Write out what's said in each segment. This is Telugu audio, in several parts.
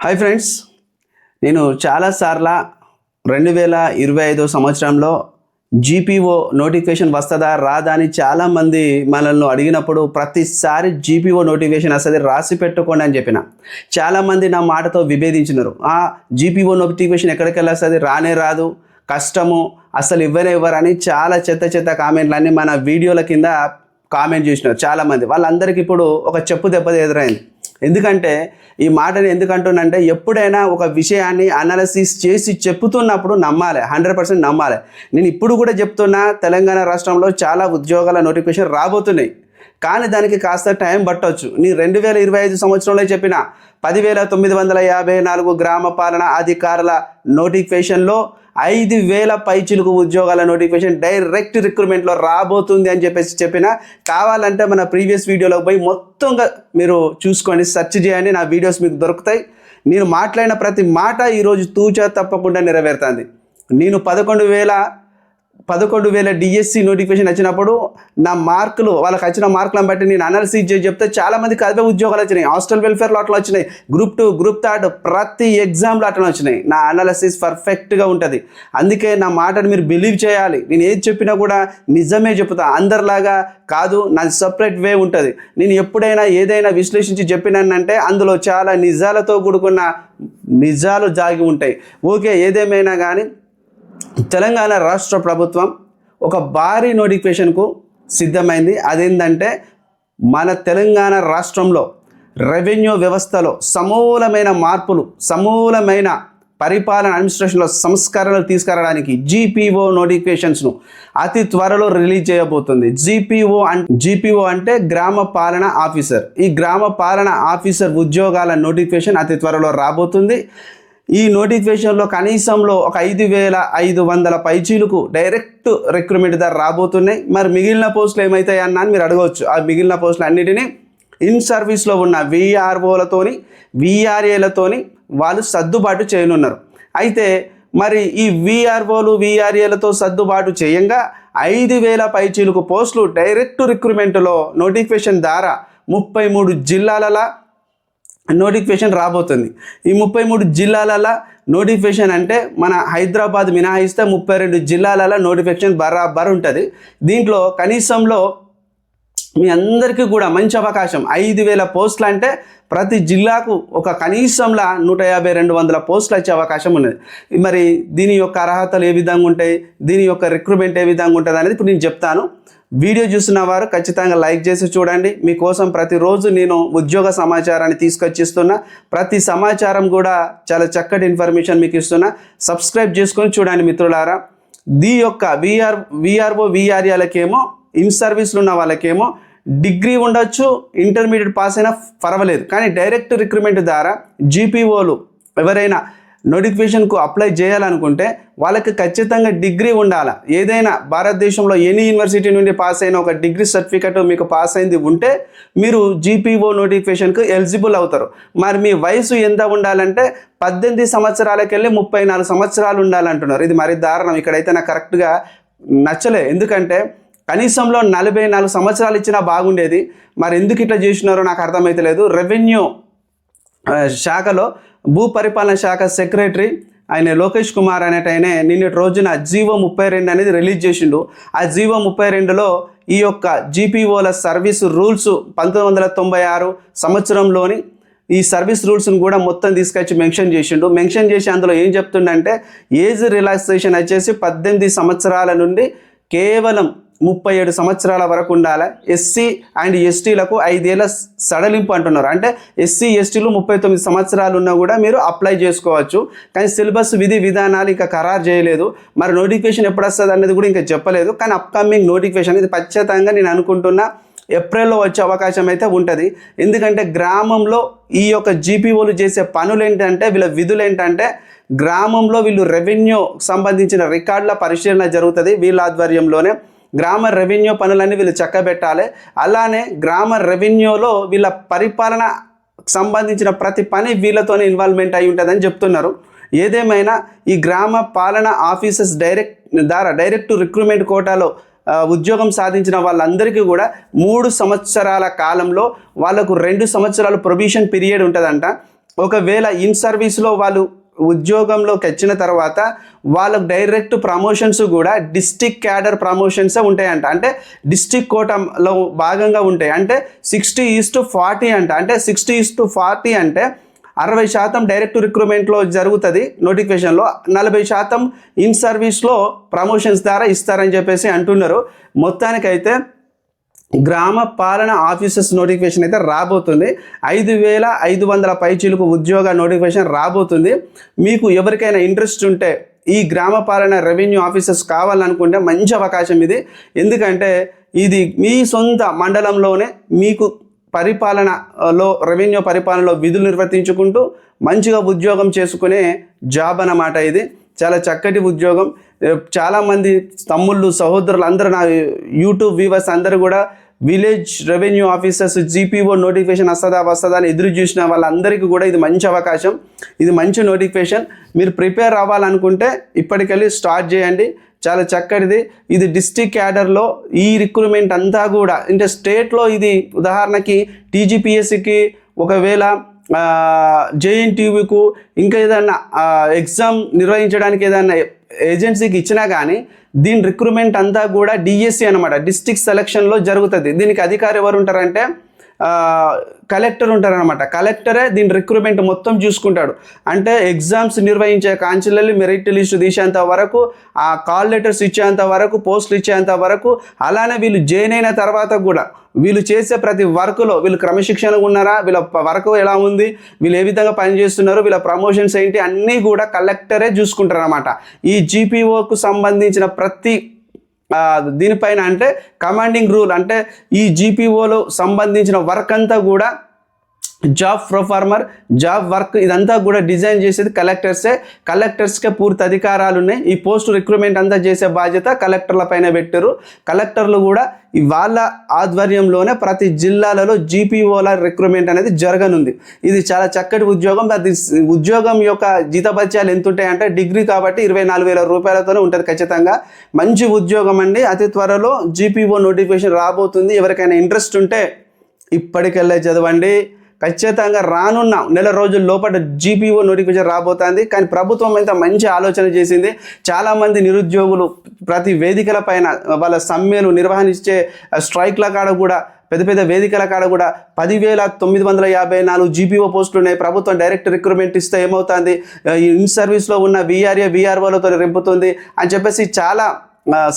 Hi friends. నేను చాలాసార్ల రెండు వేల ఇరవై ఐదో సంవత్సరంలో జీపీఓ నోటిఫికేషన్ వస్తుందా రాదా అని చాలామంది మనల్ని అడిగినప్పుడు ప్రతిసారి జీపీఓ నోటిఫికేషన్ వస్తుంది రాసి పెట్టుకోండి అని చెప్పిన. చాలామంది నా మాటతో విభేదించినారు. ఆ జీపీఓ నోటిఫికేషన్ ఎక్కడికి వెళ్ళొస్తుంది? రానే రాదు. కష్టము. అసలు ఇవ్వనే ఇవ్వరని చాలా చెత్త చెత్త కామెంట్లన్నీ మన వీడియోల కింద కామెంట్ చేసినారు చాలామంది వాళ్ళందరికీ ఇప్పుడు ఒక చెప్పు దెబ్బ ఎదురైంది. ఎందుకంటే ఈ మాటని ఎందుకంటున్నంటే ఎప్పుడైనా ఒక విషయాన్ని అనాలసిస్ చేసి చెప్తున్నప్పుడు నమ్మాలి హండ్రెడ్ పర్సెంట్ నమ్మాలి. నేను ఇప్పుడు కూడా చెప్తున్నా తెలంగాణ రాష్ట్రంలో చాలా ఉద్యోగాల నోటిఫికేషన్ రాబోతున్నాయి. కానీ దానికి కాస్త టైం పట్టవచ్చు నీ రెండు వేల ఇరవై ఐదు సంవత్సరంలో చెప్పిన పదివేల తొమ్మిది వందల యాభై నాలుగు గ్రామ పాలన అధికారుల నోటిఫికేషన్లో ఐదు వేల పైచిలుకు ఉద్యోగాల నోటిఫికేషన్ డైరెక్ట్ రిక్రూట్మెంట్లో రాబోతుంది అని చెప్పేసి చెప్పిన కావాలంటే మన ప్రీవియస్ వీడియోలో పోయి మొత్తంగా మీరు చూసుకోండి సెర్చ్ చేయండి. నా వీడియోస్ మీకు దొరుకుతాయి. నేను మాట్లాడిన ప్రతి మాట ఈరోజు తూచా తప్పకుండా నెరవేరుతుంది. నేను పదకొండు వేల పదకొండు వేల డిఎస్సి నోటిఫికేషన్ వచ్చినప్పుడు నా మార్కులు వాళ్ళకి వచ్చిన మార్కులను బట్టి నేను అనాలిసిస్ చేసి చెప్తే చాలామంది కదవే ఉద్యోగాలు వచ్చినాయి. హాస్టల్ వెల్ఫేర్లో అట్లా వచ్చినాయి. గ్రూప్ టూ గ్రూప్ థర్డ్ ప్రతి ఎగ్జామ్లో అట్లా వచ్చినాయి. నా అనాలిసిస్ పర్ఫెక్ట్గా ఉంటుంది. అందుకే నా మాటను మీరు బిలీవ్ చేయాలి. నేను ఏది చెప్పినా కూడా నిజమే చెప్తా. అందరిలాగా కాదు నాది సపరేట్ వే ఉంటుంది. నేను ఎప్పుడైనా ఏదైనా విశ్లేషించి చెప్పినానంటే అందులో చాలా నిజాలతో కూడుకున్న నిజాలు జాగి ఉంటాయి. ఓకే ఏదేమైనా కానీ తెలంగాణ రాష్ట్ర ప్రభుత్వం ఒక భారీ నోటిఫికేషన్కు సిద్ధమైంది. అదేంటంటే మన తెలంగాణ రాష్ట్రంలో రెవెన్యూ వ్యవస్థలో సమూలమైన మార్పులు సమూలమైన పరిపాలన అడ్మినిస్ట్రేషన్లో సంస్కరణలు తీసుకురావడానికి జీపీఓ నోటిఫికేషన్స్ను అతి త్వరలో రిలీజ్ చేయబోతుంది. జీపీఓ అండ్ జీపీఓ అంటే గ్రామ పాలన ఆఫీసర్. ఈ గ్రామ పాలన ఆఫీసర్ ఉద్యోగాల నోటిఫికేషన్ అతి త్వరలో రాబోతుంది. ఈ నోటిఫికేషన్లో కనీసంలో ఒక ఐదు వేల ఐదు వందల పైచీలకు డైరెక్ట్ రిక్రూట్మెంట్ ధర రాబోతున్నాయి. మరి మిగిలిన పోస్టులు ఏమవుతాయి అన్న అని మీరు అడగవచ్చు. ఆ మిగిలిన పోస్టులు అన్నిటినీ ఇన్ సర్వీస్లో ఉన్న విఆర్ఓలతోని విఆర్ఏలతోని వాళ్ళు సర్దుబాటు చేయనున్నారు. అయితే మరి ఈ విఆర్ఓలు విఆర్ఏలతో సర్దుబాటు చేయంగా ఐదు వేల పైచీలకు పోస్టులు డైరెక్ట్ రిక్రూట్మెంట్లో నోటిఫికేషన్ ద్వారా ముప్పై మూడు జిల్లాలలో నోటిఫికేషన్ రాబోతుంది. ఈ ముప్పై మూడు జిల్లాలలో నోటిఫికేషన్ అంటే మన హైదరాబాద్ మినహాయిస్తే ముప్పై రెండు జిల్లాలలో నోటిఫికేషన్ బరాబర్ ఉంటుంది. దీంట్లో కనీసంలో మీ అందరికీ కూడా మంచి అవకాశం. ఐదు వేల పోస్టులు అంటే ప్రతి జిల్లాకు ఒక కనీసంలా నూట యాభై రెండు వందల పోస్టులు వచ్చే అవకాశం ఉన్నది. మరి దీని యొక్క అర్హతలు ఏ విధంగా ఉంటాయి? దీని యొక్క రిక్రూట్మెంట్ ఏ విధంగా ఉంటుంది అనేది ఇప్పుడు నేను చెప్తాను. వీడియో చూసిన వారు ఖచ్చితంగా లైక్ చేసి చూడండి. మీకోసం ప్రతిరోజు నేను ఉద్యోగ సమాచారాన్ని తీసుకొచ్చిస్తున్నా. ప్రతి సమాచారం కూడా చాలా చక్కటి ఇన్ఫర్మేషన్ మీకు ఇస్తున్నా. సబ్స్క్రైబ్ చేసుకొని చూడండి మిత్రులారా. దీ యొక్క విఆర్ విఆర్ఓ విఆర్ఏలకేమో ఇన్ సర్వీస్లు ఉన్న వాళ్ళకేమో డిగ్రీ ఉండొచ్చు ఇంటర్మీడియట్ పాస్ అయినా పర్వాలేదు. కానీ డైరెక్ట్ రిక్రూట్మెంట్ ద్వారా జీపీఓలు ఎవరైనా నోటిఫికేషన్కు అప్లై చేయాలనుకుంటే వాళ్ళకి ఖచ్చితంగా డిగ్రీ ఉండాలి? ఏదైనా భారతదేశంలో ఎనీ యూనివర్సిటీ నుండి పాస్ అయిన ఒక డిగ్రీ సర్టిఫికెట్ మీకు పాస్ అయింది ఉంటే మీరు జీపీఓ నోటిఫికేషన్కు ఎలిజిబుల్ అవుతారు. మరి మీ వయసు ఎంత ఉండాలంటే పద్దెనిమిది సంవత్సరాలకెళ్ళి ముప్పై నాలుగు సంవత్సరాలు ఉండాలంటున్నారు. ఇది మరి దారుణం. ఇక్కడైతే నాకు కరెక్ట్గా నచ్చలే. ఎందుకంటే కనీసంలో నలభై నాలుగు సంవత్సరాలు ఇచ్చినా బాగుండేది. మరి ఎందుకు ఇట్లా చేసినారో నాకు అర్థమైతలేదు. రెవెన్యూ శాఖలో భూ పరిపాలన శాఖ సెక్రటరీ ఆయన లోకేష్ కుమార్ అనేట ఆయన నిన్నటి రోజున జీవో ముప్పై రెండు అనేది రిలీజ్ చేసిండు. ఆ జీవో ముప్పై రెండులో ఈ యొక్క జీపీఓల సర్వీస్ రూల్స్ పంతొమ్మిది వందల తొంభై ఆరు సంవత్సరంలోని ఈ సర్వీస్ రూల్స్ని కూడా మొత్తం తీసుకొచ్చి మెన్షన్ చేసిండు. మెన్షన్ చేసి అందులో ఏం చెప్తుండంటే ఏజ్ రిలాక్సేషన్ వచ్చేసి పద్దెనిమిది సంవత్సరాల నుండి కేవలం ముప్పై ఏడు సంవత్సరాల వరకు ఉండాలి. ఎస్సీ అండ్ ఎస్టీలకు ఐదేళ్ళ సడలింపు అంటున్నారు. అంటే ఎస్సీ ఎస్టీలు ముప్పై తొమ్మిది సంవత్సరాలు ఉన్నా కూడా మీరు అప్లై చేసుకోవచ్చు. కానీ సిలబస్ విధి విధానాలు ఇంకా ఖరారు చేయలేదు. మరి నోటిఫికేషన్ ఎప్పుడు వస్తుంది అనేది కూడా ఇంకా చెప్పలేదు. కానీ అప్కమింగ్ నోటిఫికేషన్ ఇది ఖచ్చితంగా నేను అనుకుంటున్నా ఏప్రిల్లో వచ్చే అవకాశం అయితే ఉంటుంది. ఎందుకంటే గ్రామంలో ఈ యొక్క జీపీఓలు చేసే పనులు ఏంటంటే వీళ్ళ విధులు ఏంటంటే గ్రామంలో వీళ్ళు రెవెన్యూ సంబంధించిన రికార్డుల పరిశీలన జరుగుతుంది వీళ్ళ ఆధ్వర్యంలోనే. గ్రామ రెవెన్యూ పనులన్నీ వీళ్ళు చక్కబెట్టాలి. అలానే గ్రామ రెవెన్యూలో వీళ్ళ పరిపాలన సంబంధించిన ప్రతి పని వీళ్ళతోనే ఇన్వాల్వ్మెంట్ అయి ఉంటుందని చెప్తున్నారు. ఏదేమైనా ఈ గ్రామ పాలన ఆఫీసెస్ డైరెక్ట్ ద్వారా డైరెక్ట్ రిక్రూట్మెంట్ కోటాలో ఉద్యోగం సాధించిన వాళ్ళందరికీ కూడా మూడు సంవత్సరాల కాలంలో వాళ్ళకు రెండు సంవత్సరాలు ప్రొబిషన్ పీరియడ్ ఉంటుందంట. ఒకవేళ ఇన్ సర్వీస్లో వాళ్ళు ఉద్యోగంలోకి వచ్చిన తర్వాత వాళ్ళకు డైరెక్ట్ ప్రమోషన్స్ కూడా డిస్టిక్ క్యాడర్ ప్రమోషన్సే ఉంటాయంట. అంటే డిస్టిక్ కోటంలో భాగంగా ఉంటాయి. అంటే సిక్స్టీ ఈస్ టు ఫార్టీ అంట. అంటే సిక్స్టీ ఈస్ టు ఫార్టీ అంటే అరవై శాతం డైరెక్ట్ రిక్రూట్మెంట్లో జరుగుతుంది నోటిఫికేషన్లో. నలభై శాతం ఇన్ సర్వీస్లో ప్రమోషన్స్ ద్వారా ఇస్తారని చెప్పేసి అంటున్నారు. మొత్తానికైతే గ్రామ పాలన ఆఫీసర్స్ నోటిఫికేషన్ అయితే రాబోతుంది. ఐదు వేల ఐదు వందల పైచీలకు ఉద్యోగ నోటిఫికేషన్ రాబోతుంది. మీకు ఎవరికైనా ఇంట్రెస్ట్ ఉంటే ఈ గ్రామ పాలన రెవెన్యూ ఆఫీసర్స్ కావాలనుకుంటే మంచి అవకాశం ఇది. ఎందుకంటే ఇది మీ సొంత మండలంలోనే మీకు పరిపాలనలో రెవెన్యూ పరిపాలనలో విధులు నిర్వర్తించుకుంటూ మంచిగా ఉద్యోగం చేసుకునే జాబ్ అన్నమాట ఇది. చాలా చక్కటి ఉద్యోగం. చాలామంది తమ్ముళ్ళు సహోదరులు అందరూ నా యూట్యూబ్ వ్యూవర్స్ అందరూ కూడా village revenue officers GPO notification వస్తుందా వస్తుందా అని ఎదురు చూసిన వాళ్ళందరికీ కూడా ఇది మంచి అవకాశం. ఇది మంచి నోటిఫికేషన్. మీరు ప్రిపేర్ అవ్వాలనుకుంటే ఇప్పటికెళ్ళి స్టార్ట్ చేయండి. చాలా చక్కటిది. ఇది డిస్టిక్ క్యాడర్లో ఈ రిక్రూట్మెంట్ అంతా కూడా అంటే స్టేట్లో ఇది ఉదాహరణకి టీజీపీఎస్సికి ఒకవేళ జేఎన్టీవీకు ఇంకా ఏదైనా ఎగ్జామ్ నిర్వహించడానికి ఏదైనా ఏజెన్సీకి ఇచ్చినా కానీ దీని రిక్రూట్మెంట్ అంతా కూడా డిఎస్సి అనమాట డిస్టిక్ సెలక్షన్లో జరుగుతుంది. దీనికి అధికారి ఎవరు ఉంటారంటే కలెక్టర్ ఉంటారనమాట కలెక్టరే దీని రిక్రూట్మెంట్ మొత్తం చూసుకుంటాడు. అంటే ఎగ్జామ్స్ నిర్వహించే కాంచెలಲ್ಲಿ మెరిట్ లిస్ట్ తీసేంత వరకు ఆ కాల్ లెటర్స్ ఇచ్చేంత వరకు పోస్టులు ఇచ్చేంత వరకు అలానే వీళ్ళు జాయిన్ అయిన తర్వాత కూడా వీళ్ళు చేసే ప్రతి వర్క్లో వీళ్ళు క్రమశిక్షణగా ఉన్నారా వీళ్ళ వర్క్ ఎలా ఉంది వీళ్ళు ఏ విధంగా పనిచేస్తున్నారు వీళ్ళ ప్రమోషన్స్ ఏంటి అన్నీ కూడా కలెక్టరే చూసుకుంటారు అనమాట ఈ జీపీఓకు సంబంధించిన ప్రతి దీనిపైన అంటే కమాండింగ్ రూల్ అంటే ఈ జీపీఓలో సంబంధించిన వర్క్ అంతా కూడా జాబ్ ప్రొఫార్మర్ జాబ్ వర్క్ ఇదంతా కూడా డిజైన్ చేసేది కలెక్టర్సే కలెక్టర్స్కే పూర్తి అధికారాలు ఉన్నాయి. ఈ పోస్ట్ రిక్రూట్మెంట్ అంతా చేసే బాధ్యత కలెక్టర్ల పైన పెట్టారు. కలెక్టర్లు కూడా వాళ్ళ ఆధ్వర్యంలోనే ప్రతి జిల్లాలలో జీపీఓల రిక్రూట్మెంట్ అనేది జరగనుంది. ఇది చాలా చక్కటి ఉద్యోగం. అది ఉద్యోగం యొక్క జీతభత్యాలు ఎంత ఉంటాయంటే డిగ్రీ కాబట్టి ఇరవై నాలుగు వేల రూపాయలతోనే ఉంటుంది ఖచ్చితంగా. మంచి ఉద్యోగం అండి. అతి త్వరలో జీపీఓ నోటిఫికేషన్ రాబోతుంది. ఎవరికైనా ఇంట్రెస్ట్ ఉంటే ఇప్పటికెళ్ళే చదవండి. ఖచ్చితంగా రానున్న నెల రోజుల లోపల జీపీఓ నోటిఫికేషన్ రాబోతుంది. కానీ ప్రభుత్వం అయితే మంచి ఆలోచన చేసింది. చాలామంది నిరుద్యోగులు ప్రతి వేదికల పైన వాళ్ళ సమ్మెలు నిర్వహించే స్ట్రైక్ల కాడ కూడా పెద్ద పెద్ద వేదికల కాడ కూడా పదివేల తొమ్మిది వందల యాభై నాలుగు జీపీఓ పోస్టులు ఉన్నాయి. ప్రభుత్వం డైరెక్ట్ రిక్రూట్మెంట్ ఇస్తే ఏమవుతుంది? ఇన్ సర్వీస్లో ఉన్న విఆర్ఏ విఆర్ఓలతో రింపుతుంది. అని చెప్పేసి చాలా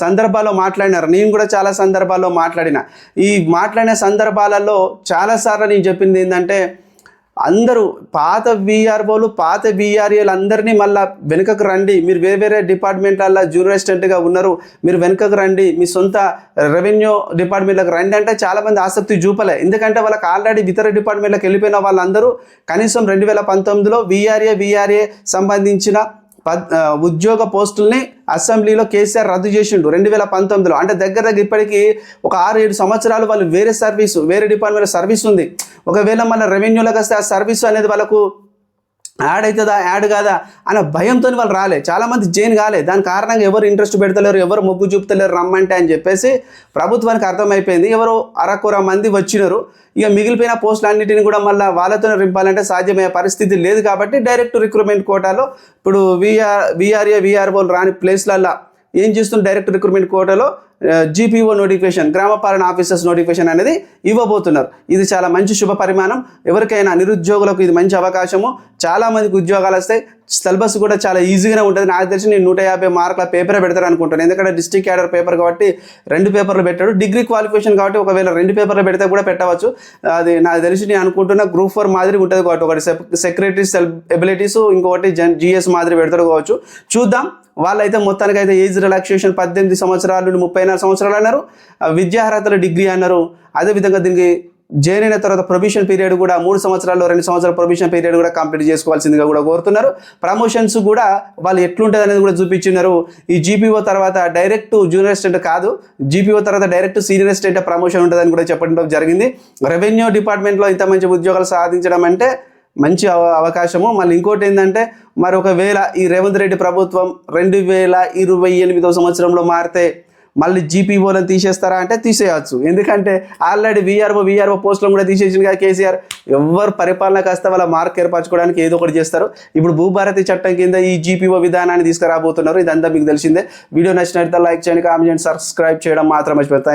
సందర్భాల్లో మాట్లాడినారు. నేను కూడా చాలా సందర్భాల్లో మాట్లాడిన. ఈ మాట్లాడిన సందర్భాలలో చాలాసార్లు నేను చెప్పింది ఏంటంటే అందరూ పాత విఆర్ఓలు పాత విఆర్ఏలు అందరినీ మళ్ళీ వెనుకకు రండి. మీరు వేరే వేరే డిపార్ట్మెంట్లలో జూనియర్ అసిస్టెంట్గా ఉన్నారు. మీరు వెనుకకు రండి. మీ సొంత రెవెన్యూ డిపార్ట్మెంట్లకు రండి అంటే చాలామంది ఆసక్తి చూపలే. ఎందుకంటే వాళ్ళకి ఆల్రెడీ ఇతర డిపార్ట్మెంట్లకు వెళ్ళిపోయిన వాళ్ళందరూ కనీసం రెండు వేల పంతొమ్మిదిలో విఆర్ఏ విఆర్ఏ సంబంధించిన ఉద్యోగ పోస్టుల్ని అసెంబ్లీలో కేసీఆర్ రద్దు చేసిండు రెండు వేల పంతొమ్మిదిలో. అంటే దగ్గర దగ్గర ఇప్పటికీ ఒక ఆరు ఏడు సంవత్సరాలు వాళ్ళు వేరే సర్వీస్ వేరే డిపార్ట్మెంట్ సర్వీస్ ఉంది ఒకవేళ మన రెవెన్యూలోకి వస్తే ఆ సర్వీస్ అనేది వాళ్ళకు యాడ్ అవుతుందా యాడ్ కాదా? అనే భయంతో వాళ్ళు రాలే. చాలామంది జైన్ కాలే. దాని కారణంగా ఎవరు ఇంట్రెస్ట్ పెడతలేరు ఎవరు మొగ్గు చూపుతలేరు రమ్మంటే అని చెప్పేసి ప్రభుత్వానికి అర్థమైపోయింది. ఎవరు అరకుర మంది వచ్చినారు. ఇక మిగిలిపోయిన పోస్టులు కూడా మళ్ళీ వాళ్ళతో రింపాలంటే సాధ్యమయ్యే పరిస్థితి లేదు కాబట్టి డైరెక్ట్ రిక్రూట్మెంట్ కోటాలో ఇప్పుడు విఆర్ విఆర్ఏ విఆర్ఓలు రాని ప్లేస్లల్లో ఏం చేస్తుంది డైరెక్ట్ రిక్రూట్మెంట్ కోటాలో జీపీఓ నోటిఫికేషన్ గ్రామ పాలన ఆఫీసర్స్ నోటిఫికేషన్ అనేది ఇవ్వబోతున్నారు. ఇది చాలా మంచి శుభ పరిమాణం. ఎవరికైనా నిరుద్యోగులకు ఇది మంచి అవకాశము. చాలా మందికి ఉద్యోగాలు వస్తాయి సిలబస్ కూడా చాలా ఈజీగానే ఉంటుంది. నాకు తెలిసి నేను నూట యాభై మార్కుల పేపరే పెడతారు అనుకుంటాను ఎందుకంటే డిస్ట్రిక్ట్ క్యాడర్ పేపర్ కాబట్టి రెండు పేపర్లు పెట్టాడు. డిగ్రీ క్వాలిఫికేషన్ కాబట్టి ఒకవేళ రెండు పేపర్లు పెడితే కూడా పెట్టవచ్చు. అది నాకు తెలిసి నేను అనుకుంటున్న గ్రూప్ ఫోర్ మాదిరి ఉంటుంది కాబట్టి. ఒకటి సెక్రటరీ సెల్ ఎబిలిటీస్ ఇంకొకటి జన్ జిఎస్ మాదిరి పెడతాడు కావచ్చు. చూద్దాం. వాళ్ళైతే మొత్తానికి అయితే ఏజ్ రిలాక్సేషన్ పద్దెనిమిది సంవత్సరాల నుండి ముప్పై నాలుగు సంవత్సరాలు అన్నారు. విద్యార్హతల డిగ్రీ అన్నారు. అదేవిధంగా దీనికి జాయిన్ అయిన తర్వాత ప్రొబిషన్ పీరియడ్ కూడా మూడు సంవత్సరాల్లో రెండు సంవత్సరాల ప్రొబిషన్ పీరియడ్ కూడా కంప్లీట్ చేసుకోవాల్సిందిగా కూడా కోరుతున్నారు. ప్రమోషన్స్ కూడా వాళ్ళు ఎట్లుంటుంది అనేది కూడా చూపించున్నారు. ఈ జీపీఓ తర్వాత డైరెక్ట్ జూనియర్ అసిస్టెంట్ కాదు జీపీఓ తర్వాత డైరెక్ట్ సీనియర్ అసిస్టెంట్ ప్రమోషన్ ఉంటుందని కూడా చెప్పడం జరిగింది. రెవెన్యూ డిపార్ట్మెంట్లో ఇంత మంచి ఉద్యోగాలు సాధించడం అంటే మంచి అవ- అవకాశము. మళ్ళీ ఇంకోటి ఏంటంటే మరి ఒకవేళ ఈ రేవంత్ రెడ్డి ప్రభుత్వం రెండు వేల ఇరవై ఎనిమిదవ సంవత్సరంలో మారితే మళ్ళీ జీపీఓలను తీసేస్తారా అంటే తీసేయచ్చు. ఎందుకంటే ఆల్రెడీ వీఆర్ఓ వీఆర్ఓ పోస్టులను కూడా తీసేసింది కదా కేసీఆర్. ఎవరు పరిపాలన కాస్త వాళ్ళ మార్క్ ఏర్పరచుకోవడానికి ఏదో ఒకటి చేస్తారు. ఇప్పుడు భూభారతి చట్టం కింద ఈ జీపీఓ విధానాన్ని తీసుకురాబోతున్నారు. ఇదంతా మీకు తెలిసిందే. వీడియో నచ్చినట్లయితే లైక్ చేయండి కామెంట్ చేయండి సబ్స్క్రైబ్ చేయడం మాత్రం మర్చిపోతాయి